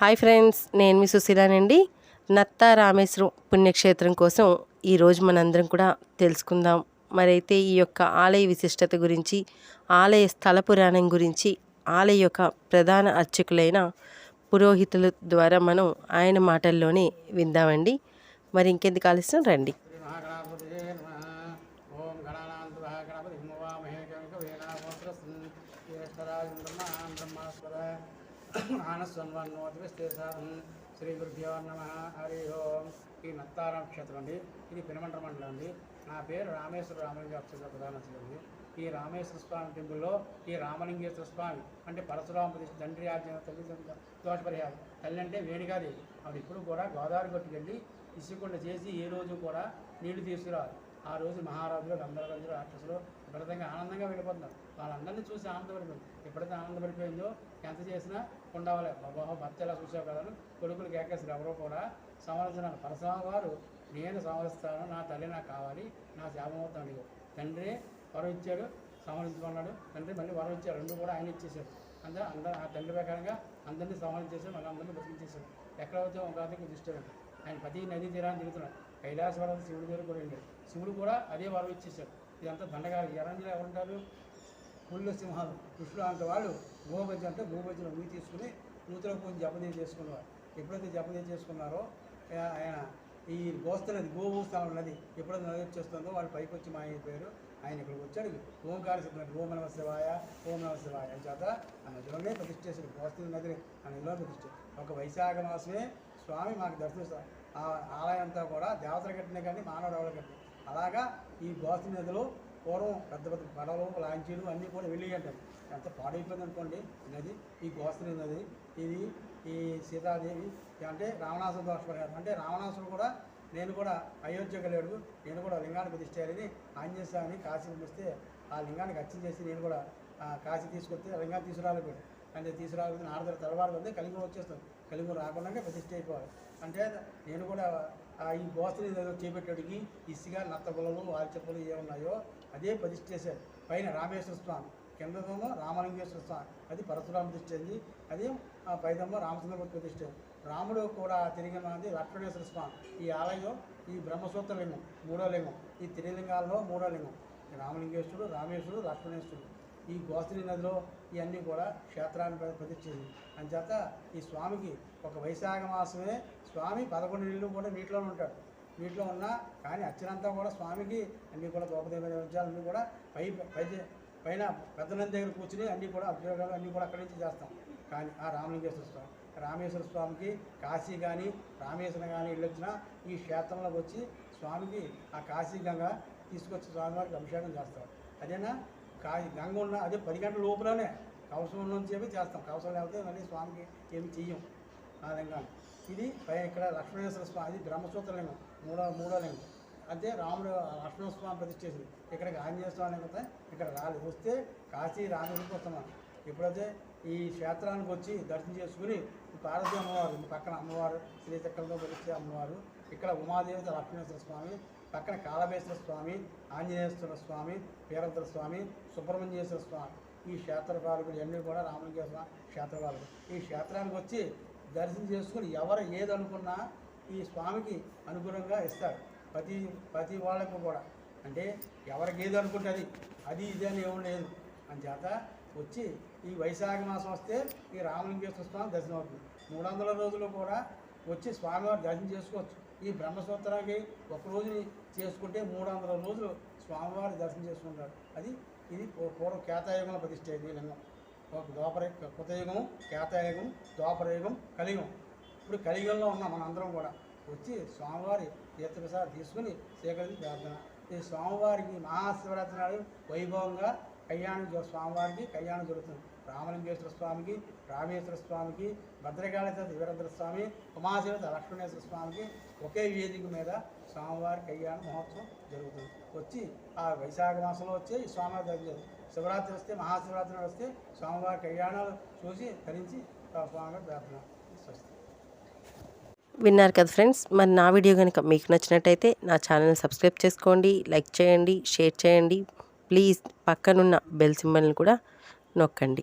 Hi friends నేను మీ సుశీలానండి. నత్త రామేశ్వరం పుణ్యక్షేత్రం కోసం ఈరోజు మనందరం కూడా తెలుసుకుందాం. మరైతే ఈ యొక్క ఆలయ విశిష్టత గురించి ఆలయ స్థల పురాణం గురించి ఆలయ యొక్క ప్రధాన అర్చకులైన పురోహితుల ద్వారా మనం ఆయన మాటల్లోనే విందామండి. మరి ఇంకెందుకు ఆలస్యం? రండి. ఓం గణానాంతః గణపతి శ్రీ గురుభ్యో నమ హరి ఓం. ఈ నత్తారాం క్షేత్రం అండి. ఇది పెనుమంట మండలం అండి నా పేరు రామేశ్వర రామలింగ క్షేత్ర ప్రధాన అర్చకుడిని. ఈ రామేశ్వర స్వామి టెంపుల్లో ఈ రామలింగేశ్వర స్వామి అంటే పరశురామ తండ్రి ఆజ్ఞ తల్లి దోషపరిహారం తల్లి అంటే వేణుగాదేవి. ఆవిడ ఇప్పుడు కూడా గోదావరి కొట్టుకెళ్ళి ఇసుకుండా చేసి ఏ రోజు కూడా నీళ్ళు తీసుకురావాలి ఆ రోజు మహారాజులు గంధర్వరాజులు రాక్షసులు విపరీతంగా ఆనందంగా వెళ్ళిపోతున్నారు. వాళ్ళందరినీ చూసి ఆనందపడిపోయింది ఎప్పుడైతే ఆనందపడిపోయిందో ఎంత చేసినా ఉండవాలి. బాబా భర్త ఎలా చూసావు కదా కొడుకులు కేకేసారు ఎవరో కూడా సంవత్సరాలు పరశురామ వారు నేను సంవరిస్తాను నా తల్లి నాకు కావాలి నా శాపమవుతాను అడిగాడు తండ్రి వరం ఇచ్చాడు సంవరించుకున్నాడు తండ్రి మళ్ళీ వరం ఇచ్చాడు. రెండు కూడా ఆయన ఇచ్చేసాడు అందరూ అందరూ ఆ తండ్రి ప్రకారంగా అందరినీ సంహరించేసాడు మళ్ళీ అందరినీ బతికించేశాడు ఎక్కడ వచ్చే ఒక దృష్టి దిష్టి ఆయన ప్రతి నదీ తీరాన్ని తిరుగుతున్నాడు. కైలాసవరం శివుడి దగ్గర కూడా వెళ్ళాడు. శివుడు కూడా అదే వరం ఇచ్చేసాడు ఇదంతా దండగాలి ఎరంజలు ఎవరుంటారు? పుల్లు సింహాలు. కృష్ణుడు అంత వాళ్ళు గోబజ్జి అంటే గోబజ్జిలో ఊరి తీసుకుని నూతన పూజ జపదీ చేసుకునేవారు. ఎప్పుడైతే జపదీ చేసుకున్నారో ఆయన ఈ గోస్తున్నది నది గోభూస్థానం నది ఎప్పుడైతే నది వచ్చేస్తుందో వాళ్ళు పైకి వచ్చి మా అయిపోయారు ఆయన ఇక్కడికి వచ్చాడు. ఓంకార సిద్ధమైన ఓం నమ శివాయ ఓం నమ శివాయ అని చేత ఆ నదిలోనే ప్రతిష్ఠ చేశాడు. గోస్త నదిని ఆ నదిలో ప్రతిష్ఠ ఒక వైశాఖ మాసమే స్వామి మాకు దర్శనం ఆ కూడా దేవతలు కట్టినా కానీ మానవుడు ఎవరు కట్టిన. అలాగా ఈ గోస్త నదిలో పూర్వం పెద్ద పెద్ద పడవలు లాంచీలు అన్నీ కూడా వెళ్ళి అంటారు ఎంత పాడైపోయింది అనుకోండి నది ఈ గోస్త్రి నది ఇది ఈ సీతాదేవి అంటే రావణాసుర దోష అంటే రావణాసుడు కూడా నేను కూడా అయోధ్యకు లేడు నేను కూడా లింగాన్ని ప్రతిష్ఠ ఆంజనేయస్వామిని కాశీ పిలిస్తే ఆ లింగానికి అర్చన చేసి నేను కూడా కాశీ తీసుకొస్తే లింగాన్ని తీసుకురాలేకపోయాడు అంటే తీసుకురాకపోతే నారదర తలవారు ఉంది కలిగి వచ్చేస్తాను కలిగి రాకుండా ప్రతిష్ట అయిపోవాలి. అంటే నేను కూడా ఈ గోస్త్రి ఏదో చేపెట్టడికి నత్త పొలలు వారి చెప్పులు ఏమున్నాయో అదే ప్రతిష్ఠ చేశారు. పైన రామేశ్వర స్వామి కిందదేమో రామలింగేశ్వర స్వామి అది పరశురామ ప్రతిష్ఠ అయింది. అది ఆ పైదేమో రామచంద్రమూర్తి ప్రతిష్ఠ రాముడు కూడా తిరిగినది లక్ష్మణేశ్వర స్వామి. ఈ ఆలయం ఈ బ్రహ్మసూత్ర లింగం మూడో లింగం. ఈ త్రిలింగాల్లో మూడో లింగం. రామలింగేశ్వరుడు రామేశ్వరుడు లక్ష్మణేశ్వరుడు. ఈ గోస్త్రీ నదిలో ఇవన్నీ కూడా క్షేత్రాన్ని ప్ర- అంచేత ఈ స్వామికి ఒక వైశాఖ మాసమే స్వామి పదకొండు ఇల్లు కూడా నీటిలోనే ఉంటాడు. నీటిలో ఉన్నా కానీ అచ్చినంతా కూడా స్వామికి అన్నీ కూడా దోపదేవ విజయాలన్నీ కూడా పై పై పైన పెద్దనంది దగ్గర కూర్చుని అన్నీ కూడా అభిషేకాలు అన్నీ కూడా అక్కడి నుంచి చేస్తాం. కానీ ఆ రామలింగేశ్వర స్వామి రామేశ్వర స్వామికి కాశీ కానీ రామేశ్వరం కానీ వెళ్ళొచ్చినా ఈ క్షేత్రంలోకి వచ్చి స్వామికి ఆ కాశీ గంగ తీసుకొచ్చి స్వామివారికి అభిషేకం చేస్తాం. అదేనా? కా గంగ ఉన్న అదే పది గంటల లోపలనే కవసం నుంచి చెప్పి చేస్తాం. కవసం లేకపోతే మళ్ళీ స్వామికి ఏమి చెయ్యం. ఆ లింగం. ఇది పై ఇక్కడ లక్ష్మణేశ్వర స్వామి ఇది బ్రహ్మసూత్ర లింగం మూడో మూడో లింగం. అదే రాముడు లక్ష్మణ స్వామి ప్రతిష్ఠేసింది ఇక్కడ ఇక్కడికి ఆంజనేయ స్వామి లింగం ఇక్కడ రాలి వస్తే కాశీ రామేశ్వరికి వస్తున్నాను ఎప్పుడైతే ఈ క్షేత్రానికి వచ్చి దర్శనం చేసుకుని పార్వతి అమ్మవారు పక్కన అమ్మవారు శ్రీచక్రంలో పిలిచే అమ్మవారు ఇక్కడ ఉమాదేవత లక్ష్మీశ్వర స్వామి పక్కన కాళభేశ్వర స్వామి ఆంజనేశ్వర స్వామి వీరభద్ర స్వామి సుబ్రహ్మణ్యేశ్వర స్వామి. ఈ క్షేత్రపాలకులు ఇవన్నీ కూడా రామలింగేశ్వర క్షేత్రపాలకులు. ఈ క్షేత్రానికి వచ్చి దర్శనం చేసుకుని ఎవరు ఏదనుకున్నా ఈ స్వామికి అనుగుణంగా ఇస్తారు. ప్రతి ప్రతి వాళ్ళకు కూడా. అంటే ఎవరికి ఏది అనుకుంటుంది అది ఇది అని ఏమి లేదు. అని చేత వచ్చి ఈ వైశాఖ మాసం వస్తే ఈ రామలింగేశ్వర స్వామి దర్శనం అవుతుంది. మూడు వందల రోజులు కూడా వచ్చి స్వామివారి దర్శనం చేసుకోవచ్చు. ఈ బ్రహ్మసూత్రానికి ఒక రోజుని చేసుకుంటే మూడు వందల రోజులు స్వామివారి దర్శనం చేసుకుంటారు. అది ఇది పూర్వ కేతాయుగంలో ప్రతిష్ట అయింది లింగం. ద్వాపర కృతయుగం కేతాయుగం ద్వాపరయుగం కలియుగం. ఇప్పుడు కలియుగంలో ఉన్నాం మనందరం కూడా వచ్చి స్వామివారి తీర్థప్రసాదం తీసుకుని సేకరించి ప్రార్థన. ఈ స్వామివారికి మహాశివరాత్రి నాడు వైభవంగా కళ్యాణం స్వామివారికి కళ్యాణం జరుగుతుంది. రామలింగేశ్వర స్వామికి రామేశ్వర స్వామికి భద్రకాళేశ్వర వీరభద్ర స్వామి ఉమాశివత లక్ష్మణేశ్వర స్వామికి ఒకే వేదిక మీద స్వామివారి కళ్యాణ మహోత్సవం జరుగుతుంది. వచ్చి ఆ వైశాఖ మాసంలో వచ్చి స్వామివారి దగ్గర శివరాత్రి వస్తే మహాశివరాత్రి వస్తే స్వామివారి కళ్యాణాలు చూసి ధరించి స్వామివారి ప్రార్థన స్వస్తి విన్నారు కదా ఫ్రెండ్స్ మరి నా వీడియో కనుక మీకు నచ్చినట్టయితే నా ఛానల్ సబ్స్క్రైబ్ చేసుకోండి లైక్ చేయండి షేర్ చేయండి. ప్లీజ్ పక్కనున్న బెల్ సింబల్ని కూడా నొక్కండి.